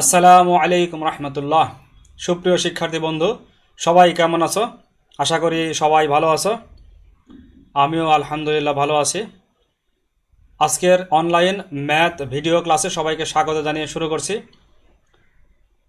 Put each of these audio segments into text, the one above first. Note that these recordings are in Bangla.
আসসালামু আলাইকুম রহমতুল্লাহ। সুপ্রিয় শিক্ষার্থী বন্ধু, সবাই কেমন আছো? আশা করি সবাই ভালো আছো। আমিও আলহামদুলিল্লাহ ভালো আছি। আজকের অনলাইন ম্যাথ ভিডিও ক্লাসে সবাইকে স্বাগত জানিয়ে শুরু করছি।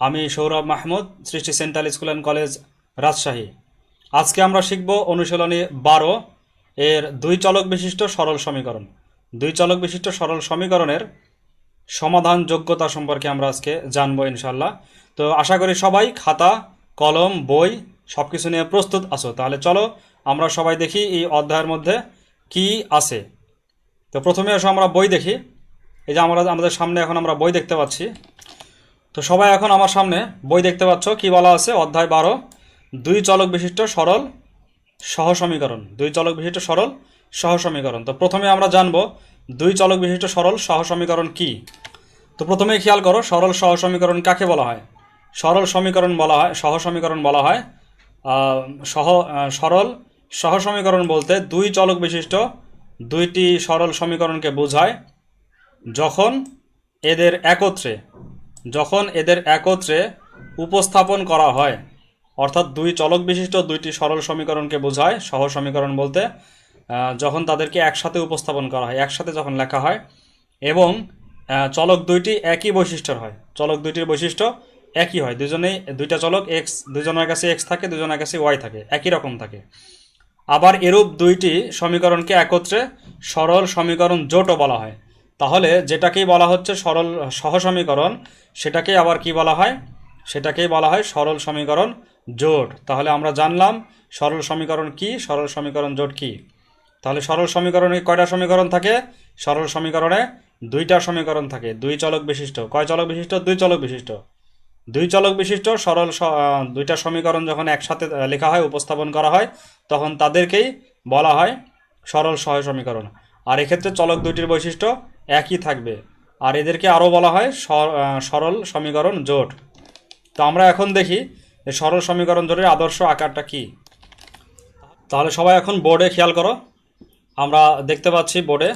আমি Sourav Mahmud, Srishti central school and college Rajshahi. আজকে আমরা শিখব অনুশীলনী বারো, এর দুই চলক বিশিষ্ট সরল সমীকরণ। দুই চলক বিশিষ্ট সরল সমীকরণের সমাধান যোগ্যতা সম্পর্কে আমরা আজকে জানব ইনশাল্লাহ তো আশা করি সবাই খাতা, কলম, বই সব কিছু নিয়ে প্রস্তুত আছো। তাহলে চলো আমরা সবাই দেখি এই অধ্যায়ের মধ্যে কি আছে। তো প্রথমে আসো আমরা বই দেখি। এই যে আমরা আমাদের সামনে এখন আমরা বই দেখতে পাচ্ছি। তো সবাই এখন আমার সামনে বই দেখতে পাচ্ছ। কি বলা আছে? অধ্যায় বারো। দুই চলক বিশিষ্ট সরল সহ সমীকরণ দুই চলক বিশিষ্ট সরল সহ সমীকরণ তো প্রথমে আমরা জানব দুই চলক বিশিষ্ট সরল সহ সমীকরণ কি? তো প্রথমে খেয়াল করো, সরল সহ সমীকরণ কাকে বলা হয়? সরল সমীকরণ বলা হয়, সহ সমীকরণ বলা হয় সহ সরল সহ সমীকরণ বলতে দুই চলক বিশিষ্ট দুইটি সরল সমীকরণকে বোঝায় যখন এদের একত্রে, যখন এদের একত্রে উপস্থাপন করা হয়। অর্থাৎ দুই চলক বিশিষ্ট দুইটি সরল সমীকরণকে বোঝায়, সহ সমীকরণ বলতে যখন তাদেরকে একসাথে উপস্থাপন করা হয়, একসাথে যখন লেখা হয় এবং চলক দুইটি একই বৈশিষ্ট্যের হয়, চলক দুইটির বৈশিষ্ট্য একই হয়, দুজনেই, দুইটা চলক এক্স দুজনের কাছে এক্স থাকে, দুজনের কাছে ওয়াই থাকে, একই রকম থাকে। আবার এরূপ দুইটি সমীকরণকে একত্রে সরল সমীকরণ জোটও বলা হয়। তাহলে যেটাকেই বলা হচ্ছে সরল, সহ সমীকরণ, সেটাকেই আবার কি বলা হয়? সেটাকেই বলা হয় সরল সমীকরণ জোট। তাহলে আমরা জানলাম সরল সমীকরণ কি, সরল সমীকরণ জোট কি? তাহলে সরল সমীকরণে কয়টা সমীকরণ থাকে? সরল সমীকরণে দুইটা সমীকরণ থাকে। দুই চলক বিশিষ্ট। কয় চলক বিশিষ্ট? দুই চলক বিশিষ্ট। দুই চলক বিশিষ্ট সরল দুইটা সমীকরণ যখন একসাথে লেখা হয়, উপস্থাপন করা হয়, তখন তাদেরকেই বলা হয় সরল সহ সমীকরণ। আর এক্ষেত্রে চলক দুইটির বৈশিষ্ট্য একই থাকবে। আর এদেরকে আরও বলা হয় সর- সরল সমীকরণ জোট। তো আমরা এখন দেখি সরল সমীকরণ জোটের আদর্শ আকারটা কি। তাহলে সবাই এখন বোর্ডে খেয়াল করো। আমরা দেখতে পাচ্ছি বোর্ডে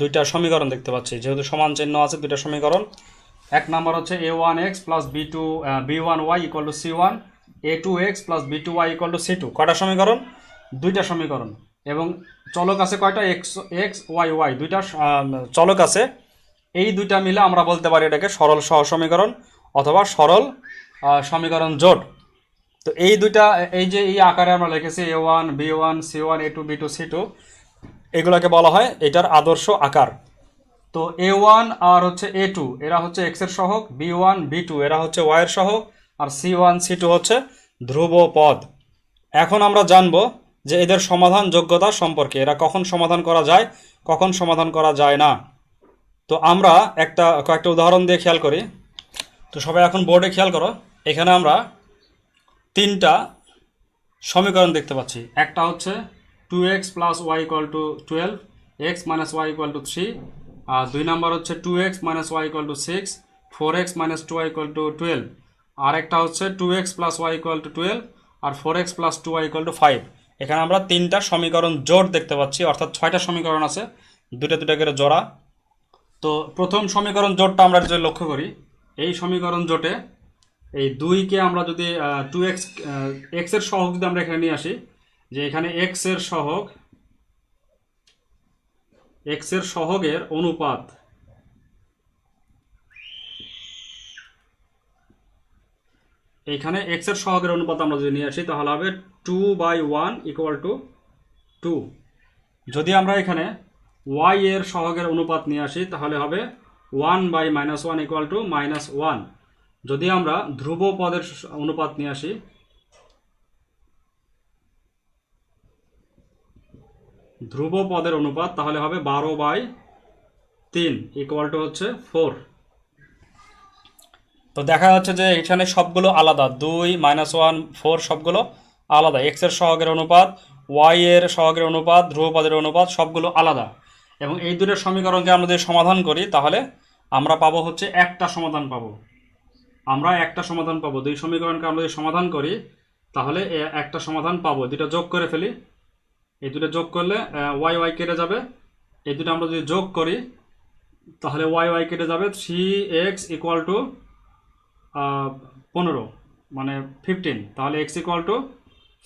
দুইটা সমীকরণ দেখতে পাচ্ছি। যেহেতু সমান চিহ্ন আছে, দুইটা সমীকরণ। এক নাম্বার হচ্ছে A one X plus B two B one Y equal to C one A two X plus B two Y equal to C two কয়টা সমীকরণ? দুইটা সমীকরণ। এবং চলক আছে কয়টা? এক্স এক্স ওয়াই ওয়াই দুইটা চলক আছে। এই দুইটা মিলে আমরা বলতে পারি এটাকে সরল সহ সমীকরণ অথবা সরল সমীকরণ জোট। তো এই দুইটা, এই যে এই আকারে আমরা লিখেছি A one B one C one A two B two C two এগুলোকে বলা হয় এটার আদর্শ আকার। তো এ ওয়ান আর হচ্ছে এ টু এরা হচ্ছে এক্সের সহগ বি ওয়ান বি টু এরা হচ্ছে ওয়াই সহক আর সি ওয়ান সি টু হচ্ছে ধ্রুব পদ। এখন আমরা জানব যে এদের সমাধান যোগ্যতা সম্পর্কে, এরা কখন সমাধান করা যায়, কখন সমাধান করা যায় না। তো আমরা একটা, কয়েকটা উদাহরণ দিয়ে খেয়াল করি। তো সবাই এখন বোর্ডে খেয়াল করো, এখানে আমরা তিনটা সমীকরণ দেখতে পাচ্ছি। একটা হচ্ছে two X plus Y equal to twelve X minus Y equal to three আর দুই নম্বর হচ্ছে two X minus Y equal to six four X minus two Y equal to twelve আর একটা হচ্ছে two X plus Y equal to twelve R four X plus two Y equal to five এখানে আমরা তিনটা সমীকরণ জোট দেখতে পাচ্ছি, অর্থাৎ ছয়টা সমীকরণ আছে, দুটা দুটা করে জোড়া। তো প্রথম সমীকরণ জোটটা আমরা যদি লক্ষ্য করি, এই সমীকরণ জোটে এই দুইকে আমরা যদি টু এক্স এক্সের সহগ যদি আমরা এখানে নিয়ে আসি, যে এখানে এক্সের সহগ এক্সের সহগের অনুপাত এখানে এক্সের সহগের অনুপাত আমরা যদি নিয়ে আসি, তাহলে হবে two by one equal to two যদি আমরা এখানে ওয়াই এর সহগের অনুপাত নিয়ে আসি, তাহলে হবে one by minus one equal to minus one যদি আমরা ধ্রুব পদের অনুপাত নিয়ে আসি, ধ্রুব পদের অনুপাত তাহলে হবে বারো বাই তিন ইকুয়াল টু হচ্ছে ফোর তো দেখা যাচ্ছে যে এখানে সবগুলো আলাদা, দুই মাইনাস ওয়ান ফোর সবগুলো আলাদা। এক্সের সহগের অনুপাত ওয়াই এর সহগের অনুপাত ধ্রুবপদের অনুপাত সবগুলো আলাদা। এবং এই দুটোর সমীকরণকে আমরা যদি সমাধান করি, তাহলে আমরা পাবো হচ্ছে একটা সমাধান পাবো। আমরা একটা সমাধান পাবো। দুই সমীকরণকে আমরা যদি সমাধান করি, তাহলে একটা সমাধান পাবো। দুটো যোগ করে ফেলি। এই দুটো যোগ করলে ওয়াই ওয়াই কেটে যাবে। এই দুটো আমরা যদি যোগ করি, তাহলে ওয়াই ওয়াই কেটে যাবে থ্রি এক্স ইকুয়াল টু পনেরো মানে ফিফটিন তাহলে এক্স ইকুয়াল টু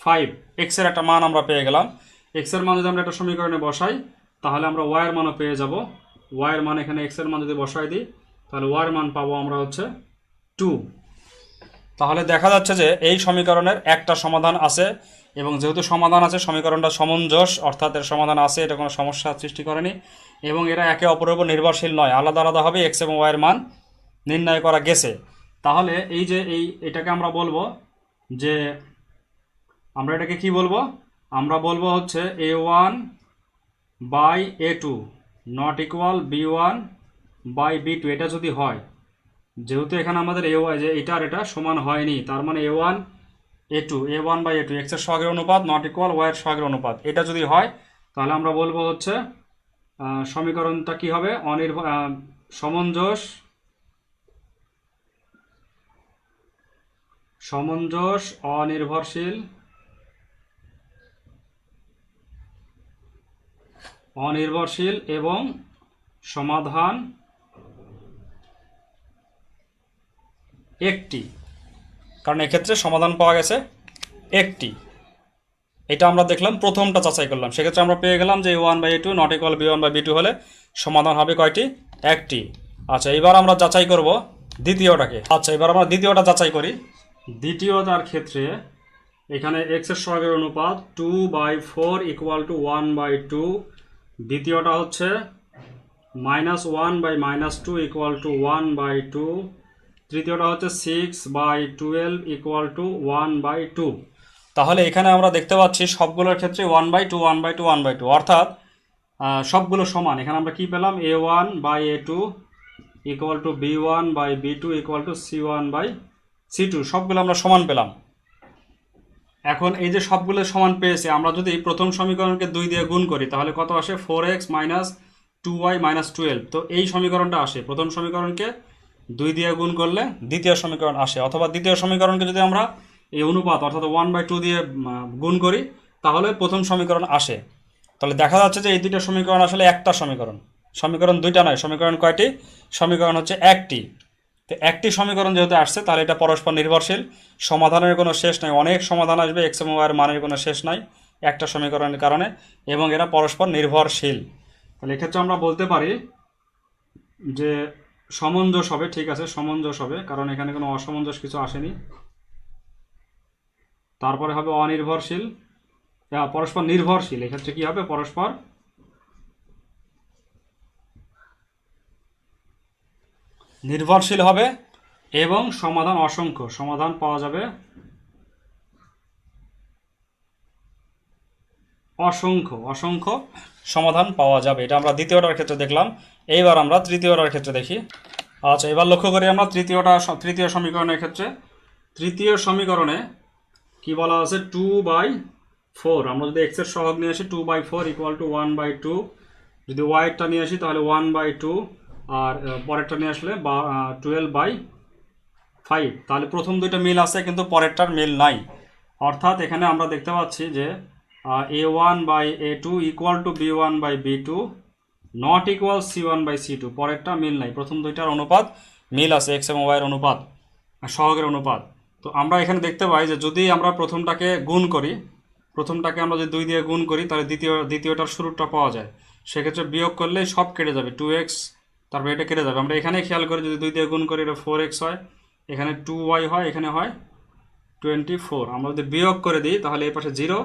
ফাইভ এক্সের একটা মান আমরা পেয়ে গেলাম। এক্সের মান যদি আমরা একটা সমীকরণে বসাই, তাহলে আমরা ওয়াইয়ের মানও পেয়ে যাব। ওয়াইয়ের মান এখানে এক্সের মান যদি বসাই দিই, তাহলে ওয়াইয়ের মান পাবো আমরা হচ্ছে টু। তাহলে দেখা যাচ্ছে যে এই সমীকরণের একটা সমাধান আছে এবং যেহেতু সমাধান আছে, সমীকরণটা সমঞ্জস, অর্থাৎ এর সমাধান আছে, এটা কোনো সমস্যা সৃষ্টি করেনি এবং এরা একে অপরের উপর নির্ভরশীল নয়, আলাদা আলাদাভাবে এক্স এবং ওয়াইয়ের মান নির্ণয় করা গেছে। তাহলে এই যে এই, এটাকে আমরা বলব যে, আমরা এটাকে কি বলব? আমরা বলব হচ্ছে A one by A two not equal B one by B two এটা যদি হয় যেহেতু এখানে আমাদের এ ওয়াই যে এটা আর এটা সমান হয়নি, তার মানে A one A two A one by A two এক্সের সহগের অনুপাত নট ইকুয়াল ওয়াইয়ের সহগের অনুপাত। এটা যদি হয়, তাহলে আমরা বলব হচ্ছে সমীকরণটা কি হবে? অনির্ভর সমঞ্জস সমঞ্জস অনির্ভরশীল অনির্ভরশীল এবং সমাধান একটি। কারণ এক্ষেত্রে সমাধান পাওয়া গেছে একটি। এটা আমরা দেখলাম, প্রথমটা যাচাই করলাম। সেক্ষেত্রে আমরা পেয়ে গেলাম যে one by two not equal B one by B two হলে সমাধান হবে কয়টি? একটি। আচ্ছা এবার আমরা যাচাই করব দ্বিতীয়টাকে। আচ্ছা এবার আমরা দ্বিতীয়টা যাচাই করি। দ্বিতীয়টার ক্ষেত্রে এখানে এক্সের সহগের অনুপাত two by four equal to one by two দ্বিতীয়টা হচ্ছে minus one by minus two equal to one by two তৃতীয়টা হচ্ছে six by twelve equal to one by two তাহলে এখানে আমরা দেখতে পাচ্ছি সবগুলোর ক্ষেত্রে one by two one by two one by two অর্থাৎ সবগুলো সমান। এখানে আমরা কি পেলাম? A one by A two equal to B one by B two equal to C one by C two সবগুলো আমরা সমান পেলাম। এখন এই যে সবগুলো সমান পেয়েছে, আমরা যদি প্রথম সমীকরণকে দুই দিয়ে গুণ করি, তাহলে কত আসে? Four X minus two Y minus twelve তো এই সমীকরণটা আসে। প্রথম সমীকরণকে দুই দিয়ে গুণ করলে দ্বিতীয় সমীকরণ আসে। অথবা দ্বিতীয় সমীকরণকে যদি আমরা এই অনুপাত অর্থাৎ ওয়ান বাই টু দিয়ে গুণ করি, তাহলে প্রথম সমীকরণ আসে। তাহলে দেখা যাচ্ছে যে এই দুইটা সমীকরণ আসলে একটা সমীকরণ। সমীকরণ দুইটা নয়, সমীকরণ কয়টি? সমীকরণ হচ্ছে একটি। তো একটি সমীকরণ যেহেতু আসছে, তাহলে এটা পরস্পর নির্ভরশীল। সমাধানের কোনো শেষ নাই, অনেক সমাধান আসবে এক্স এবং ওয়াইয়ের মানের কোনো শেষ নাই একটা সমীকরণের কারণে, এবং এরা পরস্পর নির্ভরশীল। তাহলে এক্ষেত্রে আমরা বলতে পারি যে সমঞ্জস হবে, ঠিক আছে সমঞ্জস হবে, কারণ এখানে কোনো অসমঞ্জস কিছু আসেনি। তারপরে হবে অনির্ভরশীল পরস্পর নির্ভরশীল, এক্ষেত্রে কি হবে? পরস্পর নির্ভরশীল হবে এবং সমাধান অসংখ্য, সমাধান পাওয়া যাবে। অসংখ্য অসংখ্য সমাধান পাওয়া যাবে, এটা আমরা দ্বিতীয়টার ক্ষেত্রে দেখলাম। এইবার আমরা তৃতীয়টার ক্ষেত্রে দেখি। আচ্ছা এবার লক্ষ্য করি আমরা তৃতীয়টা তৃতীয় সমীকরণের ক্ষেত্রে। তৃতীয় সমীকরণে কি বলা আছে? টু বাই ফোর আমরা যদি এক্সের সহগ নিয়ে আসি two by four equal to one by two যদি ওয়াইটটা নিয়ে আসি, তাহলে ওয়ান বাই টু আর পরেরটা নিয়ে আসলে বা টুয়েলভ বাই ফাইভ তাহলে প্রথম দুইটা মিল আছে, কিন্তু পরেরটার মিল নাই। অর্থাৎ এখানে আমরা দেখতে পাচ্ছি যে A one by A two equal to B one by B two not equal C one by C two পরেরটা মিল নাই, প্রথম দুইটার অনুপাত মিল আছে এক্স এবং ওয়াইয়ের অনুপাত সহগের অনুপাত। তো আমরা এখানে দেখতে পাই যে যদি আমরা প্রথমটাকে গুণ করি, প্রথমটাকে আমরা যদি দুই দিয়ে গুণ করি, তাহলে দ্বিতীয়, দ্বিতীয়টার শুরুটা পাওয়া যায়। সেক্ষেত্রে বিয়োগ করলে সব কেটে যাবে টু এক্স তারপরে এটা কেটে যাবে। আমরা এখানে খেয়াল করি, যদি দুই দিয়ে গুণ করি, এটা ফোর এক্স হয়, এখানে টু ওয়াই হয়, এখানে হয় টোয়েন্টি ফোর আমরা যদি বিয়োগ করে দিই, তাহলে এই পাশে জিরো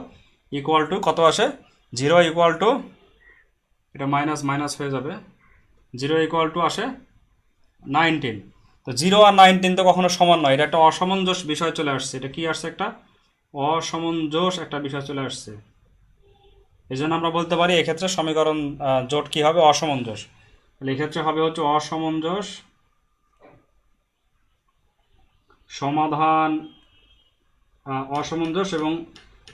ইকুয়াল টু কত আসে? জিরো ইকুয়াল টু এটা মাইনাস মাইনাস হয়ে যাবে। জিরো ইকুয়াল টু আসে নাইনটিন তো জিরো আর নাইনটিন তো কখনো সমান নয়, এটা একটা অসামঞ্জস বিষয় চলে আসছে। এটা কি আসছে একটা? অসামঞ্জস একটা বিষয় চলে আসছে। এই জন্য আমরা বলতে পারি এক্ষেত্রে সমীকরণ জোট কি হবে? অসামঞ্জস তাহলে এক্ষেত্রে হবে হচ্ছে অসামঞ্জস সমাধান অসামঞ্জস এবং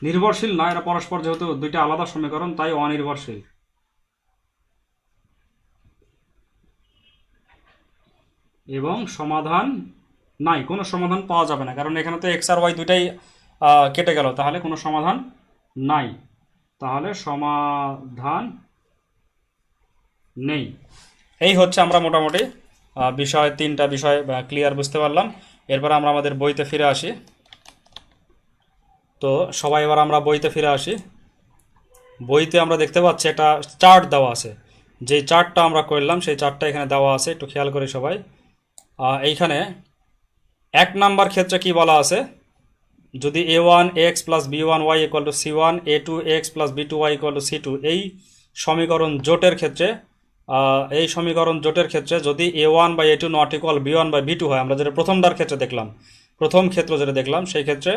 নির্ভরশীল না এরা পরস্পর যেহেতু দুইটা আলাদা সমীকরণ, তাই অনির্ভরশীল। এবং সমাধান নাই কোনো সমাধান পাওয়া যাবে না। কারণ এখানে তো এক্স আর ওয়াই দুইটাই আহ, কেটে গেল তাহলে কোনো সমাধান নাই। তাহলে সমাধান নেই। এই হচ্ছে আমরা মোটামুটি বিষয় তিনটা বিষয় ক্লিয়ার বুঝতে পারলাম। এরপর আমরা আমাদের বইতে ফিরে আসি। তো সবাই এবার আমরা বইতে ফিরে আসি। বইতে আমরা দেখতে পাচ্ছি একটা চার্ট দেওয়া আছে। যে চার্টটা আমরা করলাম সেই চার্টটা এখানে দেওয়া আছে একটু খেয়াল করি সবাই। এইখানে এক নাম্বার ক্ষেত্রে কি বলা আছে? যদি A one X plus B one Y equal to C one A two X plus B two Y equal to C two এই সমীকরণ জোটের ক্ষেত্রে এই সমীকরণ জোটের ক্ষেত্রে যদি A one by A two not equal B one by B two হয়, আমরা যেটা প্রথমটার ক্ষেত্রে দেখলাম, প্রথম ক্ষেত্র যেটা দেখলাম, সেই ক্ষেত্রে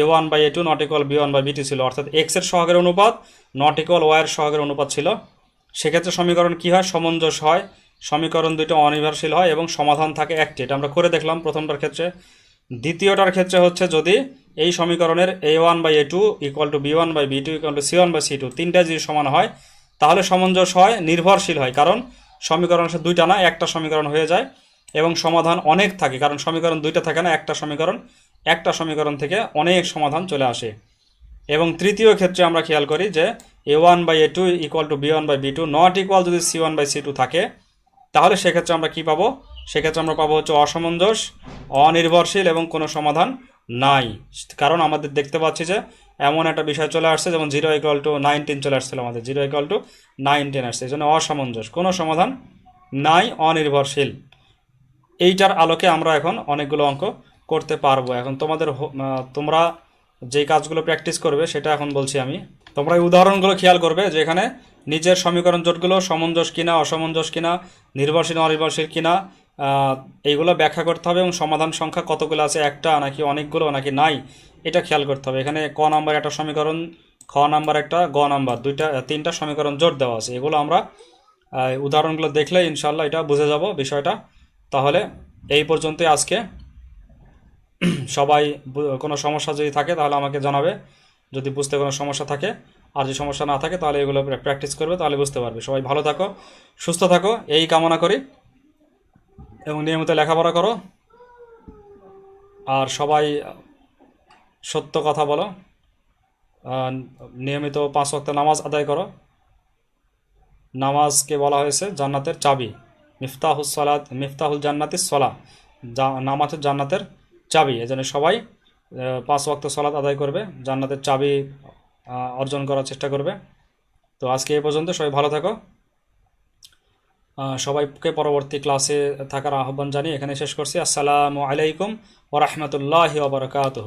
A one by A two not equal B one by B two ছিল। অর্থাৎ এক্সের সহগের অনুপাত নট ইকুয়াল ওয়াই এর সহগের অনুপাত ছিল। সেক্ষেত্রে সমীকরণ কী হয়? সমঞ্জস হয়। সমীকরণ দুটো অনির্ভরশীল হয় এবং সমাধান থাকে একটি। এটা আমরা করে দেখলাম প্রথমটার ক্ষেত্রে। দ্বিতীয়টার ক্ষেত্রে হচ্ছে যদি এই সমীকরণের A one by A two equal to B one by B two equal to C one by C two তিনটা যদি সমান হয়, তাহলে সমঞ্জস হয়, নির্ভরশীল হয়। কারণ সমীকরণ দুইটা না, একটা সমীকরণ হয়ে যায় এবং সমাধান অনেক থাকে। কারণ সমীকরণ দুইটা থাকে না, একটা সমীকরণ একটা সমীকরণ থেকে অনেক সমাধান চলে আসে। এবং তৃতীয় ক্ষেত্রে আমরা খেয়াল করি যে A one by A two equal to B one by B two not equal যদি C one by C two থাকে। তাহলে সেক্ষেত্রে আমরা কি পাবো? সেক্ষেত্রে আমরা পাবো হচ্ছে অসামঞ্জস, অনির্ভরশীল এবং কোনো সমাধান নাই। কারণ আমাদের দেখতে পাচ্ছি যে এমন একটা বিষয় চলে আসছে, যেমন জিরো ইকুয়াল টু নাইনটিন চলে আসছিল আমাদের। জিরো ইকুয়াল টু নাইনটিন আসছে এই জন্য অসামঞ্জস, কোনো সমাধান নাই, অনির্ভরশীল। এইটার আলোকে আমরা এখন অনেকগুলো অঙ্ক করতে পারব। এখন তোমাদের তোমরা যেই কাজগুলো প্র্যাকটিস করবে, সেটা এখন বলছি আমি। তোমরা এই উদাহরণগুলো খেয়াল করবে যে এখানে নিচের সমীকরণ জোটগুলো সমঞ্জস কিনা, অসমঞ্জস কিনা নির্ভরশীল অনির্ভরশীল কিনা এইগুলো ব্যাখ্যা করতে হবে এবং সমাধান সংখ্যা কতগুলো আছে, একটা নাকি অনেকগুলো নাকি নাই, এটা খেয়াল করতে হবে। এখানে ক নাম্বার একটা সমীকরণ, খ নাম্বার একটা, গ নাম্বার, দুইটা, তিনটা সমীকরণ জোট দেওয়া আছে। এগুলো আমরা উদাহরণগুলো দেখলে ইনশাল্লাহ এটা বুঝে যাব বিষয়টা। তাহলে এই পর্যন্তই আজকে। সবাই কোনো সমস্যা যদি থাকে তাহলে আমাকে জানাবে। যদি বুঝতে কোনো সমস্যা থাকে, আর যদি সমস্যা না থাকে, তাহলে এগুলো প্র্যাকটিস করবে, তাহলে বুঝতে পারবে। সবাই ভালো থাকো, সুস্থ থাকো, এই কামনা করি। এবং নিয়মিত লেখাপড়া করো। আর সবাই, সত্য কথা বলো। নিয়মিত পাঁচ ওয়াক্ত নামাজ আদায় করো। নামাজকে বলা হয়েছে জান্নাতের চাবি। মিফতাহুল সলাত, মিফতাহুল জান্নাতিস সলা নামাজ জান্নাতের চাবি। এজন্য সবাই পাঁচ ওয়াক্ত সলাত আদায় করবে, জান্নাতের চাবি অর্জন করার চেষ্টা করবে। তো আজকে এ পর্যন্ত, সবাই ভালো থাকো। সবাইকে পরবর্তী ক্লাসে থাকার আহ্বান জানিয়ে এখানে শেষ করছি। আসসালামু আলাইকুম ওরহমতুল্লাহ ওবরকাতহ